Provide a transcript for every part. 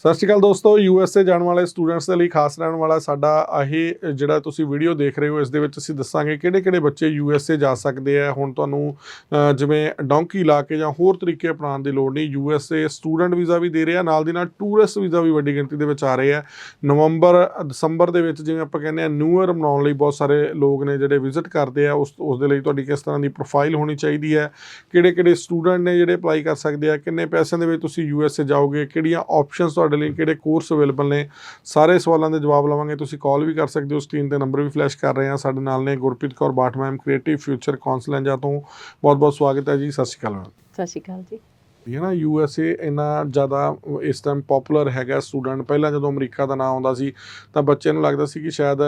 ਸਤਿ ਸ਼੍ਰੀ ਅਕਾਲ ਦੋਸਤੋ you S ਏ ਜਾਣ ਵਾਲੇ ਸਟੂਡੈਂਟਸ ਦੇ ਲਈ ਖਾਸ ਰਹਿਣ ਵਾਲਾ ਸਾਡਾ ਇਹ ਜਿਹੜਾ ਤੁਸੀਂ ਵੀਡੀਓ ਦੇਖ ਰਹੇ ਹੋ, ਇਸ ਦੇ ਵਿੱਚ ਅਸੀਂ ਦੱਸਾਂਗੇ ਕਿਹੜੇ-ਕਿਹੜੇ ਬੱਚੇ ਯੂ ਐੱਸ ਏ ਜਾ ਸਕਦੇ ਆ। ਹੁਣ ਤੁਹਾਨੂੰ ਜਿਵੇਂ ਡੌਂਕੀ ਲਾ ਕੇ ਜਾਂ ਹੋਰ ਤਰੀਕੇ ਅਪਣਾਉਣ ਦੀ ਲੋੜ ਨਹੀਂ U S A student visa ਵੀ ਦੇ ਰਿਹਾ ਨਾਲ ਦੀ ਨਾਲ ਟੂਰਿਸਟ ਵੀਜ਼ਾ ਵੀ ਵੱਡੀ ਗਿਣਤੀ ਦੇ ਵਿੱਚ ਆ ਰਹੇ ਆ। ਨਵੰਬਰ, ਦਸੰਬਰ ਦੇ ਵਿੱਚ ਜਿਵੇਂ ਆਪਾਂ ਕਹਿੰਦੇ ਆ ਨਿਊ ਇਅਰ ਮਨਾਉਣ ਲਈ ਬਹੁਤ ਸਾਰੇ ਲੋਕ ਨੇ ਜਿਹੜੇ ਵਿਜ਼ਿਟ ਕਰਦੇ ਆ, ਉਸ ਉਸ ਦੇ ਲਈ ਤੁਹਾਡੀ ਕਿਸ ਤਰ੍ਹਾਂ ਦੀ ਪ੍ਰੋਫਾਈਲ ਹੋਣੀ ਚਾਹੀਦੀ ਹੈ, ਕਿਹੜੇ-ਕਿਹੜੇ ਸਟੂਡੈਂਟ ਨੇ ਜਿਹੜੇ ਅਪਲਾਈ ਕਰ ਸਕਦੇ ਆ, ਕਿੰਨੇ ਪੈਸਿਆਂ ਦੇ ਵਿੱਚ ਤੁਸੀਂ ਯੂ ਐੱਸ ਏ ਜਾਓਗੇ, ਕਿਹੜੀਆਂ ਆਪਸ਼ਨਸ ਤੁਹਾਡੇ ਲਈ ਕਿਹੜੇ ਕੋਰਸ ਅਵੇਲੇਬਲ ਨੇ? ਸਾਰੇ ਸਵਾਲਾਂ ਦੇ ਜਵਾਬ ਲਵਾਂਗੇ। ਤੁਸੀਂ ਕਾਲ ਵੀ ਕਰ ਸਕਦੇ ਹੋ ਸਕਰੀਨ ਤੇ ਨੰਬਰ ਵੀ ਫਲੈਸ਼ ਕਰ ਰਹੇ ਹਾਂ। ਸਾਡੇ ਨਾਲ ਨੇ Gurpreet Kaur Bath ma'am creative future counselling ਜਾਂ ਤੋਂ। ਬਹੁਤ-ਬਹੁਤ ਸਵਾਗਤ ਹੈ ਜੀ। ਸਤਿ ਸ਼੍ਰੀ ਅਕਾਲ ਮੈਮ। ਸਤਿ ਸ਼੍ਰੀ ਅਕਾਲ ਜੀ। ਇਹ ਨਾ ਯੂ ਐਸ ਏ ਇੰਨਾ ਜ਼ਿਆਦਾ ਇਸ ਟਾਈਮ ਪਪੂਲਰ ਹੈਗਾ। ਸਟੂਡੈਂਟ ਪਹਿਲਾਂ ਜਦੋਂ ਅਮਰੀਕਾ ਦਾ ਨਾਂ ਆਉਂਦਾ ਸੀ ਤਾਂ ਬੱਚੇ ਨੂੰ ਲੱਗਦਾ ਸੀ ਕਿ ਸ਼ਾਇਦ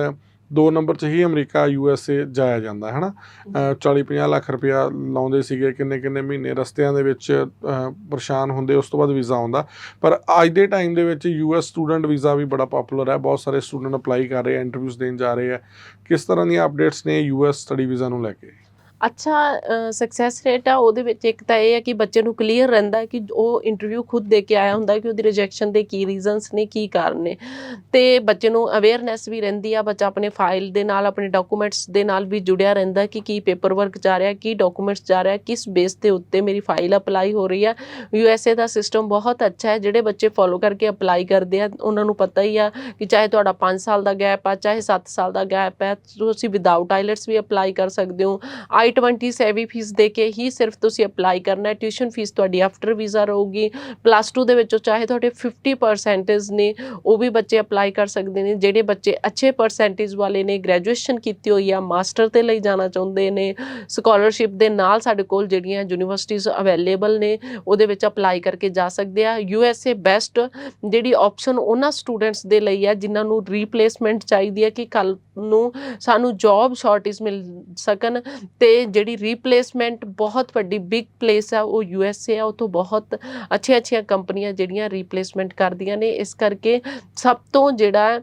ਦੋ ਨੰਬਰ 'ਚ ਹੀ ਅਮਰੀਕਾ ਯੂ ਐਸ ਏ ਜਾਇਆ ਜਾਂਦਾ ਹੈ ਨਾ 40 50 ਲੱਖ ਰੁਪਇਆ ਲਾਉਂਦੇ ਸੀਗੇ ਕਿੰਨੇ ਕਿੰਨੇ ਮਹੀਨੇ ਰਸਤਿਆਂ ਦੇ ਵਿੱਚ ਪਰੇਸ਼ਾਨ ਹੁੰਦੇ ਉਸ ਤੋਂ ਬਾਅਦ ਵੀਜ਼ਾ ਆਉਂਦਾ। ਪਰ ਅੱਜ ਦੇ ਟਾਈਮ ਦੇ ਵਿੱਚ ਯੂ ਐਸ ਸਟੂਡੈਂਟ ਵੀਜ਼ਾ ਵੀ ਬੜਾ ਪਪੂਲਰ ਹੈ ਬਹੁਤ ਸਾਰੇ ਸਟੂਡੈਂਟ ਅਪਲਾਈ ਕਰ ਰਹੇ ਆ ਇੰਟਰਵਿਊਜ਼ ਦੇਣ ਜਾ ਰਹੇ ਆ। ਕਿਸ ਤਰ੍ਹਾਂ ਦੀਆਂ ਅਪਡੇਟਸ ਨੇ ਯੂ ਐਸ ਸਟੱਡੀ ਵੀਜ਼ਾ ਨੂੰ ਲੈ ਕੇ? ਅੱਛਾ ਸਕਸੈਸ ਰੇਟ ਆ, ਉਹਦੇ ਵਿੱਚ ਇੱਕ ਤਾਂ ਇਹ ਹੈ ਕਿ ਬੱਚੇ ਨੂੰ ਕਲੀਅਰ ਰਹਿੰਦਾ ਕਿ ਉਹ ਇੰਟਰਵਿਊ ਖੁਦ ਦੇ ਕੇ ਆਇਆ ਹੁੰਦਾ ਕਿ ਉਹਦੀ ਰਿਜੈਕਸ਼ਨ ਦੇ ਕੀ ਰੀਜ਼ਨਸ ਨੇ, ਕੀ ਕਾਰਨ ਨੇ। ਤੇ ਬੱਚੇ ਨੂੰ ਅਵੇਅਰਨੈਸ ਵੀ ਰਹਿੰਦੀ ਆ, ਬੱਚਾ ਆਪਣੇ ਫਾਈਲ ਦੇ ਨਾਲ, ਆਪਣੇ ਡਾਕੂਮੈਂਟਸ ਦੇ ਨਾਲ ਵੀ ਜੁੜਿਆ ਰਹਿੰਦਾ ਕਿ ਕੀ ਪੇਪਰ ਵਰਕ ਜਾ ਰਿਹਾ, ਕੀ ਡਾਕੂਮੈਂਟਸ ਜਾ ਰਿਹਾ, ਕਿਸ ਬੇਸ ਦੇ ਉੱਤੇ ਮੇਰੀ ਫਾਈਲ ਅਪਲਾਈ ਹੋ ਰਹੀ ਆ। ਯੂ ਐਸ ਏ ਦਾ ਸਿਸਟਮ ਬਹੁਤ ਅੱਛਾ ਹੈ, ਜਿਹੜੇ ਬੱਚੇ ਫੋਲੋ ਕਰਕੇ ਅਪਲਾਈ ਕਰਦੇ ਆ, ਉਹਨਾਂ ਨੂੰ ਪਤਾ ਹੀ ਆ ਕਿ ਚਾਹੇ ਤੁਹਾਡਾ 5 ਸਾਲ ਦਾ ਗੈਪ ਆ, ਚਾਹੇ 7 ਸਾਲ ਦਾ ਗੈਪ ਹੈ ਤੁਸੀਂ ਵਿਦਆਊਟ ਆਈਲਟਸ ਵੀ ਅਪਲਾਈ ਕਰ ਸਕਦੇ ਹੋ। ਆਈ 20 ਸੈਵੀ ਫੀਸ ਦੇ ਕੇ ਹੀ ਸਿਰਫ ਤੁਸੀਂ ਅਪਲਾਈ ਕਰਨਾ ਹੈ। ਟਿਊਸ਼ਨ ਫੀਸ ਤੁਹਾਡੀ ਆਫਟਰ ਵੀਜ਼ਾ ਰਹੂਗੀ। ਪਲੱਸ 2 ਦੇ ਵਿੱਚੋਂ ਚਾਹੇ ਤੁਹਾਡੇ 50% ਨੇ, ਉਹ ਵੀ ਬੱਚੇ ਅਪਲਾਈ ਕਰ ਸਕਦੇ ਨੇ। ਜਿਹੜੇ ਬੱਚੇ ਅੱਛੇ ਪਰਸੈਂਟੇਜ ਵਾਲੇ ਨੇ ਗ੍ਰੈਜੂਏਸ਼ਨ ਕੀਤੀ ਹੋਈ ਆ ਮਾਸਟਰ ਤੇ ਲਈ ਜਾਣਾ ਚਾਹੁੰਦੇ ਨੇ ਸਕਾਲਰਸ਼ਿਪ ਦੇ ਨਾਲ ਸਾਡੇ ਕੋਲ ਜਿਹੜੀਆਂ ਯੂਨੀਵਰਸਿਟੀਆਂ ਅਵੇਲੇਬਲ ਨੇ, ਉਹਦੇ ਵਿੱਚ ਅਪਲਾਈ ਕਰਕੇ ਜਾ ਸਕਦੇ ਆ। ਯੂ ਐਸ ਏ ਬੈਸਟ ਜਿਹੜੀ ਆਪਸ਼ਨ ਉਹਨਾਂ ਸਟੂਡੈਂਟਸ ਦੇ ਲਈ ਆ, ਜਿਨ੍ਹਾਂ ਨੂੰ ਰੀਪਲੇਸਮੈਂਟ ਚਾਹੀਦੀ ਹੈ ਕਿ ਕੱਲ ਨੂੰ ਸਾਨੂੰ ਜੌਬ ਸ਼ਾਰਟੇਜ ਮਿਲ ਸਕਣ ਤੇ ਜਿਹੜੀ ਰੀਪਲੇਸਮੈਂਟ ਬਹੁਤ ਵੱਡੀ ਬਿਗ ਪਲੇਸ ਆ, ਉਹ ਯੂ ਐਸ ਏ ਆ ਉਤੋਂ ਬਹੁਤ ਅੱਛੀਆਂ ਅੱਛੀਆਂ ਕੰਪਨੀਆਂ ਜਿਹੜੀਆਂ ਰੀਪਲੇਸਮੈਂਟ ਕਰਦੀਆਂ ਨੇ। ਇਸ ਕਰਕੇ ਸਭ ਤੋਂ ਜਿਹੜਾ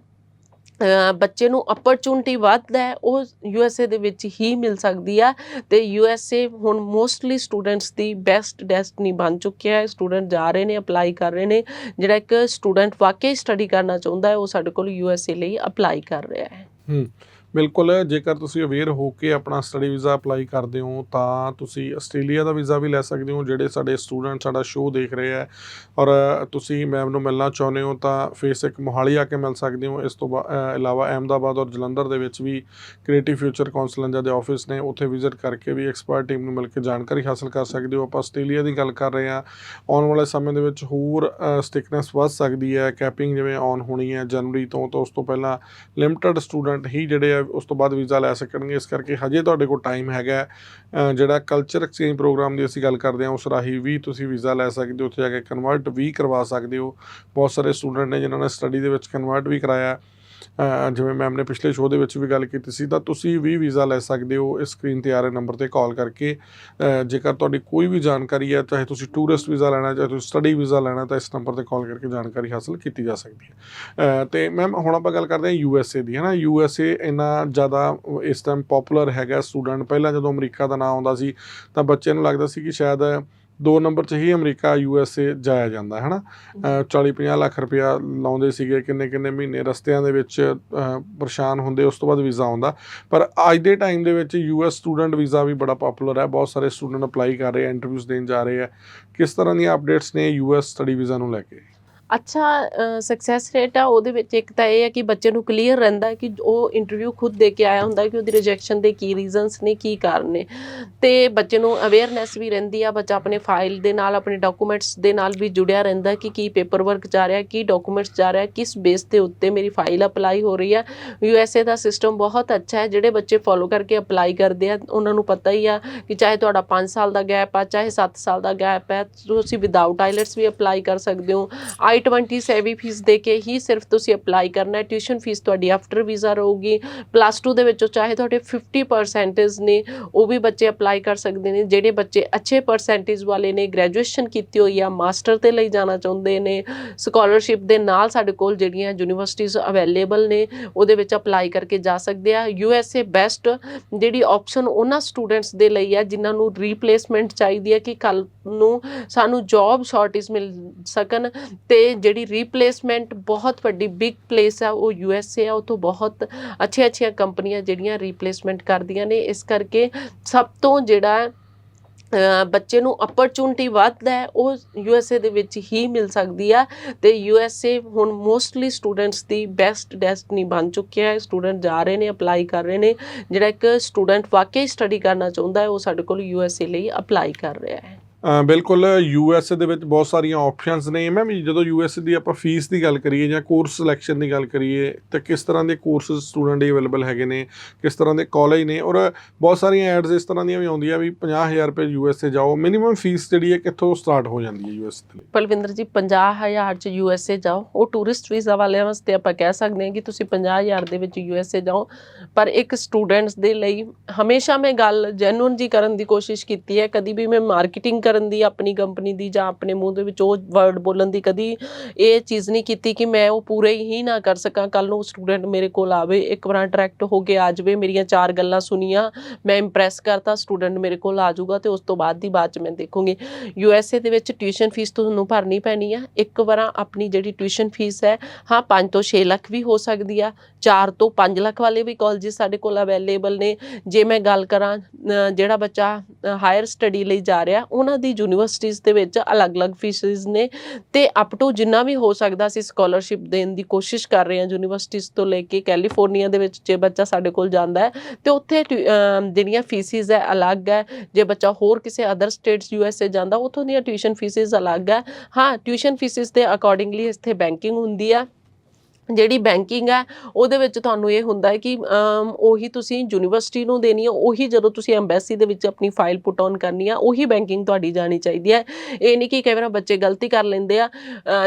ਬੱਚੇ ਨੂੰ ਅਪਰਚੂਨਿਟੀ ਵੱਧਦਾ ਹੈ, ਉਹ ਯੂ ਐਸ ਏ ਦੇ ਵਿੱਚ ਹੀ ਮਿਲ ਸਕਦੀ ਆ। ਤੇ ਯੂ ਐਸ ਏ ਹੁਣ ਮੋਸਟਲੀ ਸਟੂਡੈਂਟਸ ਦੀ ਬੈਸਟ ਡੈਸਟਨੀ ਬਣ ਚੁੱਕਿਆ ਹੈ। ਸਟੂਡੈਂਟ ਜਾ ਰਹੇ ਨੇ ਅਪਲਾਈ ਕਰ ਰਹੇ ਨੇ। ਜਿਹੜਾ ਇੱਕ ਸਟੂਡੈਂਟ ਵਾਕਈ ਸਟੱਡੀ ਕਰਨਾ ਚਾਹੁੰਦਾ ਹੈ, ਉਹ ਸਾਡੇ ਕੋਲ ਯੂ ਐਸ ਏ ਲਈ ਅਪਲਾਈ ਕਰ ਰਿਹਾ ਹੈ। ਹੂੰ। ਬਿਲਕੁਲ, ਜੇਕਰ ਤੁਸੀਂ ਅਵੇਅਰ ਹੋ ਕੇ ਆਪਣਾ ਸਟੱਡੀ ਵੀਜ਼ਾ ਅਪਲਾਈ ਕਰਦੇ ਹੋ, ਤਾਂ ਤੁਸੀਂ ਆਸਟ੍ਰੇਲੀਆ ਦਾ ਵੀਜ਼ਾ ਵੀ ਲੈ ਸਕਦੇ ਹੋ, ਜਿਹੜੇ ਸਾਡੇ ਸਟੂਡੈਂਟ ਸਾਡਾ ਸ਼ੋਅ ਦੇਖ ਰਹੇ ਆ ਔਰ ਤੁਸੀਂ ਮੈਮ ਨੂੰ ਮਿਲਣਾ ਚਾਹੁੰਦੇ ਹੋ, ਤਾਂ ਫੇਸ ਇੱਕ ਮੋਹਾਲੀ ਆ ਕੇ ਮਿਲ ਸਕਦੇ ਹੋ। ਇਸ ਤੋਂ ਬਾ- ਇਲਾਵਾ ਅਹਿਮਦਾਬਾਦ ਔਰ ਜਲੰਧਰ ਦੇ ਵਿੱਚ ਵੀ ਕ੍ਰੀਏਟਿਵ ਫਿਊਚਰ ਕਾਉਂਸਲੈਂਜ ਦੇ ਆਫਿਸ ਨੇ, ਉੱਥੇ ਵਿਜ਼ਿਟ ਕਰਕੇ ਵੀ ਐਕਸਪਰਟ ਟੀਮ ਨੂੰ ਮਿਲ ਕੇ ਜਾਣਕਾਰੀ ਹਾਸਲ ਕਰ ਸਕਦੇ ਹੋ। ਆਪਾਂ ਆਸਟ੍ਰੇਲੀਆ ਦੀ ਗੱਲ ਕਰ ਰਹੇ ਹਾਂ। ਆਉਣ ਵਾਲੇ ਸਮੇਂ ਦੇ ਵਿੱਚ ਹੋਰ ਸਟਿਕਨੈਸ ਵੱਧ ਸਕਦੀ ਹੈ। ਕੈਪਿੰਗ ਜਿਵੇਂ ਔਨ ਹੋਣੀ ਹੈ ਜਨਵਰੀ ਤੋਂ, ਤਾਂ ਉਸ ਤੋਂ ਪਹਿਲਾਂ ਲਿਮਟਿਡ ਸਟੂਡੈਂਟ ਹੀ ਜਿਹੜੇ ਆ ਉਸ ਤੋਂ ਬਾਅਦ ਵੀਜ਼ਾ ਲੈ ਸਕਣਗੇ। ਇਸ ਕਰਕੇ ਹਜੇ ਤੁਹਾਡੇ ਕੋਲ ਟਾਈਮ ਹੈਗਾ ਜਿਹੜਾ ਕਲਚਰ ਐਕਸਚੇਂਜ ਪ੍ਰੋਗਰਾਮ ਦੀ ਅਸੀਂ ਗੱਲ ਕਰਦੇ ਹਾਂ, ਉਸ ਰਾਹੀਂ ਵੀ ਤੁਸੀਂ ਵੀਜ਼ਾ ਲੈ ਸਕਦੇ ਹੋ, ਉੱਥੇ ਜਾ ਕੇ ਕਨਵਰਟ ਵੀ ਕਰਵਾ ਸਕਦੇ ਹੋ। ਬਹੁਤ ਸਾਰੇ ਸਟੂਡੈਂਟ ਨੇ ਜਿਨ੍ਹਾਂ ਨੇ ਸਟੱਡੀ ਦੇ ਵਿੱਚ ਕਨਵਰਟ ਵੀ ਕਰਾਇਆ ਜਿਵੇਂ ਮੈਮ ਨੇ ਪਿਛਲੇ ਸ਼ੋਅ ਦੇ ਵਿੱਚ ਵੀ ਗੱਲ ਕੀਤੀ ਸੀ ਤਾਂ ਤੁਸੀਂ ਵੀ ਵੀਜ਼ਾ ਲੈ ਸਕਦੇ ਹੋ ਇਸ ਸਕਰੀਨ ਤੇ ਆ ਰਹੇ ਨੰਬਰ ਤੇ ਕਾਲ ਕਰਕੇ। ਜੇਕਰ ਤੁਹਾਡੀ ਕੋਈ ਵੀ ਜਾਣਕਾਰੀ ਹੈ ਚਾਹੇ ਤੁਸੀਂ ਟੂਰਿਸਟ ਵੀਜ਼ਾ ਲੈਣਾ ਚਾਹੇ ਤੁਸੀਂ ਸਟੱਡੀ ਵੀਜ਼ਾ ਲੈਣਾ ਤਾਂ ਇਸ ਨੰਬਰ ਤੇ ਕਾਲ ਕਰਕੇ ਜਾਣਕਾਰੀ ਹਾਸਲ ਕੀਤੀ ਜਾ ਸਕਦੀ ਹੈ। ਅ, ਤੇ ਮੈਮ ਹੁਣ ਆਪਾਂ ਗੱਲ ਕਰਦੇ ਹਾਂ ਯੂ ਐਸ ਏ ਦੀ ਹੈ ਨਾ ਯੂ ਐਸ ਏ ਇੰਨਾ ਜ਼ਿਆਦਾ ਇਸ ਟਾਈਮ ਪਪੂਲਰ ਹੈਗਾ ਸਟੂਡੈਂਟ ਪਹਿਲਾਂ ਜਦੋਂ ਅਮਰੀਕਾ ਦਾ ਨਾਂ ਆਉਂਦਾ ਸੀ ਤਾਂ ਬੱਚੇ ਨੂੰ ਲੱਗਦਾ ਸੀ ਕਿ ਸ਼ਾਇਦ ਦੋ ਨੰਬਰ 'ਚ ਹੀ ਅਮਰੀਕਾ ਯੂ ਐਸ ਏ ਜਾਇਆ ਜਾਂਦਾ ਹੈ। ਨਾ 40 50 ਲੱਖ ਰੁਪਇਆ ਲਾਉਂਦੇ ਸੀਗੇ ਕਿੰਨੇ ਕਿੰਨੇ ਮਹੀਨੇ ਰਸਤਿਆਂ ਦੇ ਵਿੱਚ ਪਰੇਸ਼ਾਨ ਹੁੰਦੇ ਉਸ ਤੋਂ ਬਾਅਦ ਵੀਜ਼ਾ ਆਉਂਦਾ। ਪਰ ਅੱਜ ਦੇ ਟਾਈਮ ਦੇ ਵਿੱਚ ਯੂ ਐਸ ਸਟੂਡੈਂਟ ਵੀਜ਼ਾ ਵੀ ਬੜਾ ਪਪੂਲਰ ਹੈ ਬਹੁਤ ਸਾਰੇ ਸਟੂਡੈਂਟ ਅਪਲਾਈ ਕਰ ਰਹੇ ਆ ਇੰਟਰਵਿਊਜ਼ ਦੇਣ ਜਾ ਰਹੇ ਆ। ਕਿਸ ਤਰ੍ਹਾਂ ਦੀਆਂ ਅਪਡੇਟਸ ਨੇ ਯੂ ਐਸ ਸਟੱਡੀ ਵੀਜ਼ਾ ਨੂੰ ਲੈ ਕੇ? ਅੱਛਾ ਸਕਸੈਸ ਰੇਟ ਆ, ਉਹਦੇ ਵਿੱਚ ਇੱਕ ਤਾਂ ਇਹ ਹੈ ਕਿ ਬੱਚੇ ਨੂੰ ਕਲੀਅਰ ਰਹਿੰਦਾ ਕਿ ਉਹ ਇੰਟਰਵਿਊ ਖੁਦ ਦੇ ਕੇ ਆਇਆ ਹੁੰਦਾ ਕਿ ਉਹਦੀ ਰਿਜੈਕਸ਼ਨ ਦੇ ਕੀ ਰੀਜ਼ਨਸ ਨੇ, ਕੀ ਕਾਰਨ ਨੇ। ਤੇ ਬੱਚੇ ਨੂੰ ਅਵੇਅਰਨੈਸ ਵੀ ਰਹਿੰਦੀ ਆ, ਬੱਚਾ ਆਪਣੇ ਫਾਈਲ ਦੇ ਨਾਲ, ਆਪਣੇ ਡਾਕੂਮੈਂਟਸ ਦੇ ਨਾਲ ਵੀ ਜੁੜਿਆ ਰਹਿੰਦਾ ਕਿ ਕੀ ਪੇਪਰ ਵਰਕ ਜਾ ਰਿਹਾ, ਕੀ ਡਾਕੂਮੈਂਟਸ ਜਾ ਰਿਹਾ, ਕਿਸ ਬੇਸ ਦੇ ਉੱਤੇ ਮੇਰੀ ਫਾਈਲ ਅਪਲਾਈ ਹੋ ਰਹੀ ਆ। ਯੂ ਐਸ ਏ ਦਾ ਸਿਸਟਮ ਬਹੁਤ ਅੱਛਾ ਹੈ, ਜਿਹੜੇ ਬੱਚੇ ਫੋਲੋ ਕਰਕੇ ਅਪਲਾਈ ਕਰਦੇ ਆ, ਉਹਨਾਂ ਨੂੰ ਪਤਾ ਹੀ ਆ ਕਿ ਚਾਹੇ ਤੁਹਾਡਾ 5 ਸਾਲ ਦਾ ਗੈਪ ਆ, ਚਾਹੇ 7 ਸਾਲ ਦਾ ਗੈਪ ਹੈ ਤੁਸੀਂ ਵਿਦਆਊਟ ਆਈਲੈਟਸ ਵੀ ਅਪਲਾਈ ਕਰ ਸਕਦੇ ਹੋ। ਆਈ 20 ਸੈਵੀ ਫੀਸ ਦੇ ਕੇ ਹੀ ਸਿਰਫ ਤੁਸੀਂ ਅਪਲਾਈ ਕਰਨਾ ਹੈ। ਟਿਊਸ਼ਨ ਫੀਸ ਤੁਹਾਡੀ ਆਫਟਰ ਵੀਜ਼ਾ ਰਹੂਗੀ। ਪਲੱਸ 2 ਦੇ ਵਿੱਚੋਂ ਚਾਹੇ ਤੁਹਾਡੇ 50% ਨੇ, ਉਹ ਵੀ ਬੱਚੇ ਅਪਲਾਈ ਕਰ ਸਕਦੇ ਨੇ। ਜਿਹੜੇ ਬੱਚੇ ਅੱਛੇ ਪਰਸੈਂਟੇਜ ਵਾਲੇ ਨੇ ਗ੍ਰੈਜੂਏਸ਼ਨ ਕੀਤੀ ਹੋਈ ਆ ਮਾਸਟਰ ਤੇ ਲਈ ਜਾਣਾ ਚਾਹੁੰਦੇ ਨੇ ਸਕਾਲਰਸ਼ਿਪ ਦੇ ਨਾਲ ਸਾਡੇ ਕੋਲ ਜਿਹੜੀਆਂ ਯੂਨੀਵਰਸਿਟੀਆਂ ਅਵੇਲੇਬਲ ਨੇ, ਉਹਦੇ ਵਿੱਚ ਅਪਲਾਈ ਕਰਕੇ ਜਾ ਸਕਦੇ ਆ। ਯੂ ਐਸ ਏ ਬੈਸਟ ਜਿਹੜੀ ਆਪਸ਼ਨ ਉਹਨਾਂ ਸਟੂਡੈਂਟਸ ਦੇ ਲਈ ਆ, ਜਿਨ੍ਹਾਂ ਨੂੰ ਰੀਪਲੇਸਮੈਂਟ ਚਾਹੀਦੀ ਹੈ ਕਿ ਕੱਲ ਨੂੰ ਸਾਨੂੰ ਜੌਬ ਸ਼ਾਰਟੇਜ ਮਿਲ ਸਕਣ ਤੇ ਤੇ ਜਿਹੜੀ ਰੀਪਲੇਸਮੈਂਟ ਬਹੁਤ ਵੱਡੀ ਬਿਗ ਪਲੇਸ ਆ, ਉਹ ਯੂ ਐਸ ਏ ਆ, ਉਥੋਂ ਬਹੁਤ ਅੱਛੀਆਂ ਅੱਛੀਆਂ ਕੰਪਨੀਆਂ ਜਿਹੜੀਆਂ ਰੀਪਲੇਸਮੈਂਟ ਕਰਦੀਆਂ ਨੇ। ਇਸ ਕਰਕੇ ਸਭ ਤੋਂ ਜਿਹੜਾ ਬੱਚੇ ਨੂੰ ਅਪਰਚੂਨਿਟੀ ਵੱਧਦਾ ਹੈ, ਉਹ ਯੂ ਐਸ ਏ ਦੇ ਵਿੱਚ ਹੀ ਮਿਲ ਸਕਦੀ ਆ। ਤੇ ਯੂ ਐਸ ਏ ਹੁਣ ਮੋਸਟਲੀ ਸਟੂਡੈਂਟਸ ਦੀ ਬੈਸਟ ਡੈਸਟਨੀ ਬਣ ਚੁੱਕਿਆ ਹੈ। ਸਟੂਡੈਂਟ ਜਾ ਰਹੇ ਨੇ ਅਪਲਾਈ ਕਰ ਰਹੇ ਨੇ। ਜਿਹੜਾ ਇੱਕ ਸਟੂਡੈਂਟ ਵਾਕਈ ਸਟੱਡੀ ਕਰਨਾ ਚਾਹੁੰਦਾ ਹੈ, ਉਹ ਸਾਡੇ ਕੋਲ ਯੂ ਐਸ ਏ ਲਈ ਅਪਲਾਈ ਕਰ ਰਿਹਾ ਹੈ। ਬਿਲਕੁਲ ਯੂ ਐਸ ਏ ਦੇ ਵਿੱਚ ਬਹੁਤ ਸਾਰੀਆਂ ਆਪਸ਼ਨਸ ਨੇ। ਮੈਮ ਜਦੋਂ ਯੂ ਐਸ ਏ ਦੀ ਆਪਾਂ ਫੀਸ ਦੀ ਗੱਲ ਕਰੀਏ ਜਾਂ ਕੋਰਸ ਸਿਲੈਕਸ਼ਨ ਦੀ ਗੱਲ ਕਰੀਏ, ਤਾਂ ਕਿਸ ਤਰ੍ਹਾਂ ਦੇ ਕੋਰਸਸ ਸਟੂਡੈਂਟ ਲਈ ਅਵੇਲੇਬਲ ਹੈਗੇ ਨੇ, ਕਿਸ ਤਰ੍ਹਾਂ ਦੇ ਕਾਲਜ ਨੇ ਔਰ ਬਹੁਤ ਸਾਰੀਆਂ ਐਡਸ ਇਸ ਤਰ੍ਹਾਂ ਦੀਆਂ ਵੀ ਆਉਂਦੀਆਂ ਵੀ 50000 ਰੁਪਏ ਯੂ ਐਸ ਏ ਜਾਓ। ਮਿਨੀਮਮ ਫੀਸ ਜਿਹੜੀ ਹੈ ਕਿੱਥੋਂ ਸਟਾਰਟ ਹੋ ਜਾਂਦੀ ਹੈ ਯੂ ਐਸ ਦੇ ਲਈ ਪਲਵਿੰਦਰ ਜੀ 50000 ਚ ਯੂ ਐਸ ਏ ਜਾਓ। ਉਹ ਟੂਰਿਸਟ ਵੀਜ਼ਾ ਵਾਲਿਆਂ ਵਾਸਤੇ ਆਪਾਂ ਕਹਿ ਸਕਦੇ ਹਾਂ ਕਿ ਤੁਸੀਂ 50000 ਦੇ ਵਿੱਚ ਯੂ ਐਸ ਏ ਜਾਓ। ਪਰ ਇੱਕ ਸਟੂਡੈਂਟਸ ਦੇ ਲਈ ਹਮੇਸ਼ਾ ਮੈਂ ਗੱਲ ਜੈਨੂਨ ਜੀ ਕਰਨ ਦੀ ਕੋਸ਼ਿਸ਼ ਕੀਤੀ ਹੈ। ਕਦੀ ਵੀ ਮੈਂ ਮਾਰਕੀਟਿੰਗ ਕਰਨ ਦੀ, ਆਪਣੀ ਕੰਪਨੀ ਦੀ ਜਾਂ ਆਪਣੇ ਮੂੰਹ ਦੇ ਵਿੱਚ ਉਹ ਵਰਡ ਬੋਲਣ ਦੀ ਕਦੀ ਇਹ ਚੀਜ਼ ਨਹੀਂ ਕੀਤੀ ਕਿ ਮੈਂ ਉਹ ਪੂਰੇ ਹੀ ਨਾ ਕਰ ਸਕਾਂ। ਕੱਲ ਨੂੰ ਸਟੂਡੈਂਟ ਮੇਰੇ ਕੋਲ ਆਵੇ, ਇੱਕ ਵਾਰ ਅਟਰੈਕਟ ਹੋ ਕੇ ਆ ਜਾਵੇ, ਮੇਰੀਆਂ ਚਾਰ ਗੱਲਾਂ ਸੁਣੀਆਂ, ਮੈਂ ਇੰਪ੍ਰੈਸ ਕਰਤਾ ਸਟੂਡੈਂਟ ਮੇਰੇ ਕੋਲ ਆ ਜਾਊਗਾ ਤੇ ਉਸ ਤੋਂ ਬਾਅਦ ਦੀ ਬਾਅਦ ਚ ਮੈਂ ਦੇਖੂੰਗੀ। ਯੂ ਐਸ ਏ ਦੇ ਵਿੱਚ ਟਿਊਸ਼ਨ ਫੀਸ ਤੁਹਾਨੂੰ ਭਰਨੀ ਪੈਣੀ ਆ। ਇੱਕ ਵਾਰ ਆਪਣੀ ਜਿਹੜੀ ਟਿਊਸ਼ਨ ਫੀਸ ਹੈ, ਹਾਂ 5 ਤੋਂ 6 ਲੱਖ ਵੀ ਹੋ ਸਕਦੀ ਆ। 4 ਤੋਂ 5 ਲੱਖ ਵਾਲੇ ਵੀ ਕਾਲਜਸ ਸਾਡੇ ਕੋਲ ਅਵੇਲੇਬਲ ਨੇ। ਜੇ ਮੈਂ ਗੱਲ ਕਰਾਂ ਜਿਹੜਾ ਬੱਚਾ ਹਾਇਰ ਸਟੱਡੀ ਲਈ ਜਾ ਰਿਹਾ, ਉਹਨਾਂ ਦੀ ਯੂਨੀਵਰਸਿਟੀਜ਼ ਦੇ ਵਿੱਚ ਅਲੱਗ-ਅਲੱਗ ਫੀਸਿਸ ਨੇ ਤੇ ਅਪ ਟੂ ਜਿੰਨਾ ਵੀ ਹੋ ਸਕਦਾ ਅਸੀਂ ਸਕਾਲਰਸ਼ਿਪ ਦੇਣ ਦੀ ਕੋਸ਼ਿਸ਼ ਕਰ ਰਹੇ ਹਾਂ ਯੂਨੀਵਰਸਿਟੀਜ਼ ਤੋਂ ਲੈ ਕੇ ਕੈਲੀਫੋਰਨੀਆ ਦੇ ਵਿੱਚ ਜੇ ਬੱਚਾ ਸਾਡੇ ਕੋਲ ਜਾਂਦਾ ਹੈ, ਤੇ ਉੱਥੇ ਟਿਊ- ਜਿਹੜੀਆਂ ਫੀਸਿਸ ਹੈ ਅਲੱਗ ਹੈ, ਜੇ ਬੱਚਾ ਹੋਰ ਕਿਸੇ other states U S A ਜਾਂਦਾ, ਉੱਥੋਂ ਦੀਆਂ ਟਿਊਸ਼ਨ ਫੀਸਿਸ ਅਲੱਗ ਹੈ। ਹਾਂ ਟਿਊਸ਼ਨ ਫੀਸਿਸ ਦੇ ਅਕੋਰਡਿੰਗਲੀ ਇੱਥੇ ਬੈਂਕਿੰਗ ਹੁੰਦੀ ਆ ਜਿਹੜੀ ਬੈਂਕਿੰਗ ਹੈ, ਉਹਦੇ ਵਿੱਚ ਤੁਹਾਨੂੰ ਇਹ ਹੁੰਦਾ ਹੈ ਕਿ ਉਹੀ ਤੁਸੀਂ ਯੂਨੀਵਰਸਿਟੀ ਨੂੰ ਦੇਣੀ ਹੈ, ਉਹੀ ਜਦੋਂ ਤੁਸੀਂ ਐਮਬੈਸੀ ਦੇ ਵਿੱਚ ਆਪਣੀ ਫਾਈਲ ਪੁੱਟ ਔਨ ਕਰਨੀ ਆ ਉਹੀ ਬੈਂਕਿੰਗ ਤੁਹਾਡੀ ਜਾਣੀ ਚਾਹੀਦੀ ਹੈ। ਇਹ ਨਹੀਂ ਕਿ ਕਈ ਵਾਰ ਬੱਚੇ ਗਲਤੀ ਕਰ ਲੈਂਦੇ ਆ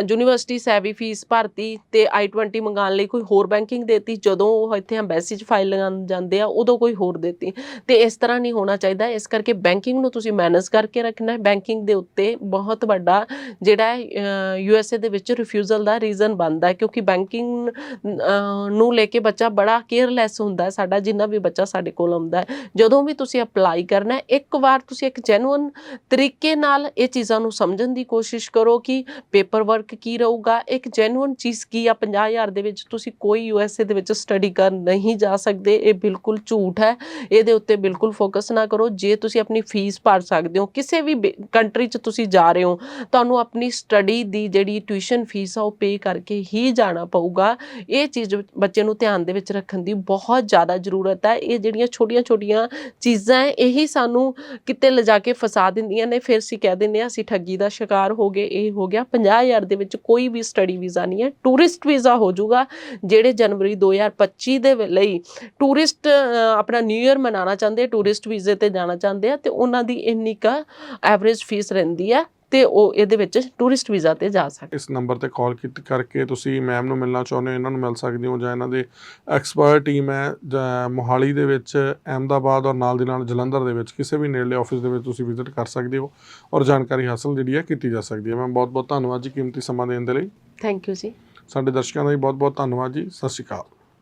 ਯੂਨੀਵਰਸਿਟੀ ਸੈਵੀ ਫੀਸ ਭਰਤੀ ਤੇ i20 ਮੰਗਾਉਣ ਲਈ ਕੋਈ ਹੋਰ ਬੈਂਕਿੰਗ ਦੇਤੀ, ਜਦੋਂ ਉਹ ਇੱਥੇ ਐਮਬੈਸੀ 'ਚ ਫਾਈਲ ਲਗਾਉਣ ਜਾਂਦੇ ਆ, ਉਦੋਂ ਕੋਈ ਹੋਰ ਦੇਤੀ। ਤੇ ਇਸ ਤਰ੍ਹਾਂ ਨਹੀਂ ਹੋਣਾ ਚਾਹੀਦਾ, ਇਸ ਕਰਕੇ ਬੈਂਕਿੰਗ ਨੂੰ ਤੁਸੀਂ ਮੈਨੇਜ ਕਰਕੇ ਰੱਖਣਾ ਹੈ। ਬੈਂਕਿੰਗ ਦੇ ਉੱਤੇ ਬਹੁਤ ਵੱਡਾ ਜਿਹੜਾ ਹੈ ਯੂ ਐਸ ਏ ਦੇ ਵਿੱਚ ਰਿਫਿਊਜ਼ਲ ਦਾ ਰੀਜ਼ਨ ਬਣਦਾ ਹੈ, ਕਿਉਂਕਿ ਬੈਂਕਿੰਗ ਨੂੰ ਲੈ ਕੇ ਬੱਚਾ ਬੜਾ ਕੇਅਰਲੈਸ ਹੁੰਦਾ ਹੈ, ਸਾਡਾ ਜਿੰਨਾ ਵੀ ਬੱਚਾ ਸਾਡੇ ਕੋਲ ਆਉਂਦਾ ਹੈ। ਜਦੋਂ ਵੀ ਤੁਸੀਂ ਅਪਲਾਈ ਕਰਨਾ ਹੈ, ਇੱਕ ਵਾਰ ਤੁਸੀਂ ਇੱਕ ਜੈਨੂਅਨ ਤਰੀਕੇ ਨਾਲ ਇਹ ਚੀਜ਼ਾਂ ਨੂੰ ਸਮਝਣ ਦੀ ਕੋਸ਼ਿਸ਼ ਕਰੋ ਕਿ ਪੇਪਰ ਵਰਕ ਕੀ ਰਹੂਗਾ, ਇੱਕ ਜੈਨੂਅਨ ਚੀਜ਼ ਕੀ ਆ 50000 ਦੇ ਵਿੱਚ ਤੁਸੀਂ ਕੋਈ ਯੂ ਐਸ ਏ ਦੇ ਵਿੱਚ ਸਟੱਡੀ ਕਰਨ ਨਹੀਂ ਜਾ ਸਕਦੇ, ਇਹ ਬਿਲਕੁਲ ਝੂਠ ਹੈ। ਇਹਦੇ ਉੱਤੇ ਬਿਲਕੁਲ ਫੋਕਸ ਨਾ ਕਰੋ। ਜੇ ਤੁਸੀਂ ਆਪਣੀ ਫੀਸ ਭਰ ਸਕਦੇ ਹੋ, ਕਿਸੇ ਵੀ ਕੰਟਰੀ 'ਚ ਤੁਸੀਂ ਜਾ ਰਹੇ ਹੋ, ਤੁਹਾਨੂੰ ਆਪਣੀ ਸਟੱਡੀ ਦੀ ਜਿਹੜੀ ਟਿਊਸ਼ਨ ਫੀਸ ਆ, ਉਹ ਪੇ ਕਰਕੇ ਹੀ ਜਾਣਾ ਪਊਗਾ। ਇਹ ਚੀਜ਼ ਬੱਚੇ ਨੂੰ ਧਿਆਨ ਦੇ ਵਿੱਚ ਰੱਖਣ ਦੀ ਬਹੁਤ ਜ਼ਿਆਦਾ ਜ਼ਰੂਰਤ ਹੈ। ਇਹ ਜਿਹੜੀਆਂ ਛੋਟੀਆਂ-ਛੋਟੀਆਂ ਚੀਜ਼ਾਂ ਹੈ, ਇਹੀ ਸਾਨੂੰ ਕਿਤੇ ਲਿਜਾ ਕੇ ਫਸਾ ਦਿੰਦੀਆਂ ਨੇ। ਫਿਰ ਅਸੀਂ ਕਹਿ ਦਿੰਦੇ ਹਾਂ, ਅਸੀਂ ਠੱਗੀ ਦਾ ਸ਼ਿਕਾਰ ਹੋ ਗਏ, ਇਹ ਹੋ ਗਿਆ। 50000 ਦੇ ਵਿੱਚ ਕੋਈ ਵੀ ਸਟੱਡੀ ਵੀਜ਼ਾ ਨਹੀਂ ਹੈ। ਟੂਰਿਸਟ ਵੀਜ਼ਾ ਹੋ ਜਾਊਗਾ, ਜਿਹੜੇ ਜਨਵਰੀ 2025 ਦੇ ਲਈ ਟੂਰਿਸਟ ਆਪਣਾ ਨਿਊ ਇਅਰ ਮਨਾਉਣਾ ਚਾਹੁੰਦੇ ਟੂਰਿਸਟ ਵੀਜ਼ੇ ਤੇ ਜਾਣਾ ਚਾਹੁੰਦੇ ਆ, ਤੇ ਉਹਨਾਂ ਦੀ ਇੰਨੀ ਕ ਐਵਰੇਜ ਫੀਸ ਰਹਿੰਦੀ ਹੈ। ਤੇ ਉਹ ਇਹਦੇ ਵਿੱਚ ਟੂਰਿਸਟ ਵੀਜ਼ਾ ਤੇ ਜਾ ਸਕਦੇ। ਇਸ ਨੰਬਰ ਤੇ ਕਾਲ ਕਰਕੇ ਤੁਸੀਂ ਮੈਮ ਨੂੰ ਮਿਲਣਾ ਚਾਹੁੰਦੇ ਹੋ ਇਹਨਾਂ ਨੂੰ ਮਿਲ ਸਕਦੇ ਹੋ ਜਾਂ ਇਹਨਾਂ ਦੇ ਐਕਸਪਰਟ ਟੀਮ ਹੈ ਜਾਂ ਮੋਹਾਲੀ ਦੇ ਵਿੱਚ ਅਹਿਮਦਾਬਾਦ ਔਰ ਨਾਲ ਦੀ ਨਾਲ ਜਲੰਧਰ ਦੇ ਵਿੱਚ ਕਿਸੇ ਵੀ ਨੇੜਲੇ ਆਫਿਸ ਦੇ ਵਿੱਚ ਤੁਸੀਂ ਵਿਜ਼ਿਟ ਕਰ ਸਕਦੇ ਹੋ ਔਰ ਜਾਣਕਾਰੀ ਹਾਸਲ ਜਿਹੜੀ ਹੈ ਕੀਤੀ ਜਾ ਸਕਦੀ ਹੈ। ਮੈਂ ਬਹੁਤ ਬਹੁਤ ਧੰਨਵਾਦ ਜੀ ਕੀਮਤੀ ਸਮਾਂ ਦੇਣ ਦੇ ਲਈ। ਥੈਂਕ ਯੂ ਜੀ। ਸਾਡੇ ਦਰਸ਼ਕਾਂ ਦਾ ਵੀ ਬਹੁਤ ਬਹੁਤ ਧੰਨਵਾਦ ਜੀ। ਸਤਿ ਸ਼੍ਰੀ ਅਕਾਲ।